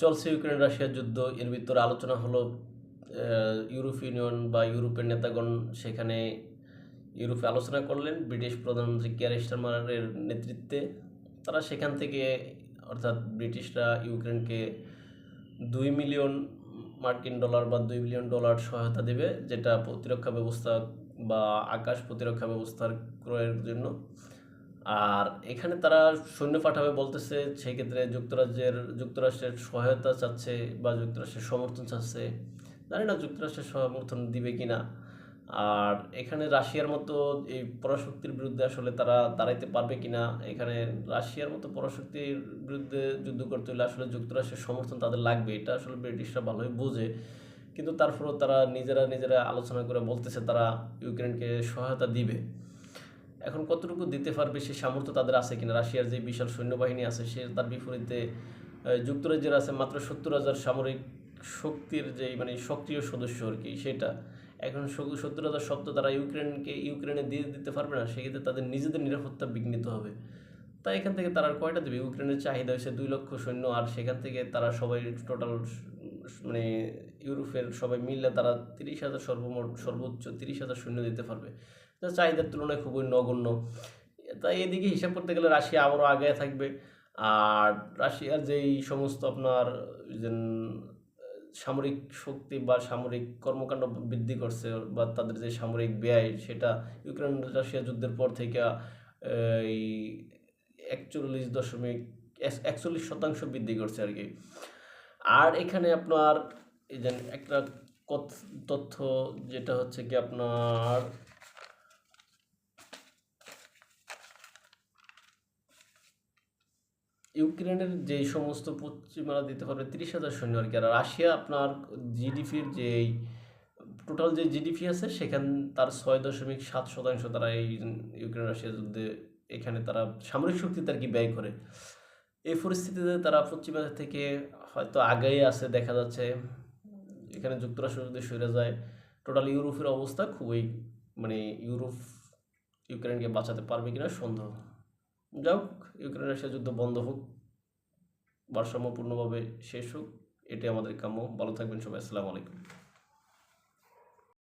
চলছে ইউক্রেন রাশিয়ার যুদ্ধ, এর ভিতরে আলোচনা হলো ইউরোপ ইউনিয়ন বা ইউরোপের নেতাগণ সেখানে ইউরোপে আলোচনা করলেন, ব্রিটিশ প্রধানমন্ত্রী কেয়ার স্টারমারের নেতৃত্বে। তারা সেখান থেকে, অর্থাৎ ব্রিটিশরা ইউক্রেনকে দুই মিলিয়ন মার্কিন ডলার বা দুই মিলিয়ন ডলার সহায়তা দেবে, যেটা প্রতিরক্ষা ব্যবস্থা বা আকাশ প্রতিরক্ষা ব্যবস্থার ক্রয়ের জন্য। আর এখানে তারা সৈন্য পাঠাবে বলতেছে, সেই ক্ষেত্রে যুক্তরাজ্যের, যুক্তরাষ্ট্রের সহায়তা চাচ্ছে বা যুক্তরাষ্ট্রের সমর্থন চাচ্ছে। জানি না যুক্তরাষ্ট্রের সমর্থন দিবে কিনা। আর এখানে রাশিয়ার মতো এই পরাশক্তির বিরুদ্ধে আসলে তারা দাঁড়াইতে পারবে কিনা, এখানে রাশিয়ার মতো পরাশক্তির বিরুদ্ধে যুদ্ধ করতে হলে আসলে যুক্তরাষ্ট্রের সমর্থন তাদের লাগবে, এটা আসলে ব্রিটিশরা ভালোই বোঝে। কিন্তু তারপরেও তারা নিজেরা নিজেরা আলোচনা করে বলতেছে তারা ইউক্রেনকে সহায়তা দিবে। এখন কতটুকু দিতে পারবে সে সামর্থ্য তাদের আছে কিনা? রাশিয়ার যে বিশাল সৈন্যবাহিনী আছে, সে তার বিপরীতে যুক্তরাজ্যের আছে মাত্র সত্তর হাজার সামরিক শক্তির যে মানে সক্রিয় সদস্য আর কি, সেটা। এখন সত্তর হাজার শব্দ তারা ইউক্রেনকে, ইউক্রেনে দিয়ে দিতে পারবে না, সেক্ষেত্রে তাদের নিজেদের নিরাপত্তা বিঘ্নিত হবে। তাই এখান থেকে তারা কয়টা দেবে? ইউক্রেনের চাহিদা হয়েছে দুই লক্ষ সৈন্য, আর সেখান থেকে তারা সবাই টোটাল মানে ইউরোপের সবাই মিললে তারা তিরিশ হাজার সর্বমোট, সর্বোচ্চ তিরিশ হাজার সৈন্য দিতে পারবে। যা চাহিদার তুলনায় খুবই নগণ্য। তাই এদিকে হিসাব করতে গেলে রাশিয়া আবারও আগে থাকবে। আর রাশিয়ার যেই সমস্ত আপনার সামরিক শক্তি বা সামরিক কর্মকাণ্ড বৃদ্ধি করছে বা তাদের যে সামরিক ব্যয়, সেটা ইউক্রেন রাশিয়া যুদ্ধের পর থেকে, এই একচল্লিশ দশমিক এক- একচল্লিশ শতাংশ বৃদ্ধি করছে আর কি। আর এখানে আপনার এই যে একটা তথ্য যেটা হচ্ছে কি আপনার ইউক্রেনের যে সমস্ত পশ্চিমারা দিতে পারবে তিরিশ হাজার সৈন্য আর কি। আর রাশিয়া আপনার জিডিপির যেই টোটাল যে জিডিপি আছে, সেখান তার ছয় দশমিক সাত শতাংশ তারা এই ইউক্রেন রাশিয়া যুদ্ধে এখানে তারা সামরিক শক্তিতে আর কি ব্যয় করে। এই পরিস্থিতিতে তারা পশ্চিমাদের থেকে হয়তো আগেই আছে, দেখা যাচ্ছে। এখানে যুক্তরাষ্ট্র যদি সরে যায়। টোটাল ইউরোপের অবস্থা খুবই মানে ইউরোপ, ইউক্রেনকে বাঁচাতে পারবে কিনা সন্দেহ। যাই হোক ইউক্রেন রাশিয়া যুদ্ধ বন্ধ হোক, ভারসাম্যপূর্ণভাবে শেষ হোক এটি আমাদের কাম্য। ভালো থাকবেন সবাই, আসসালামু আলাইকুম।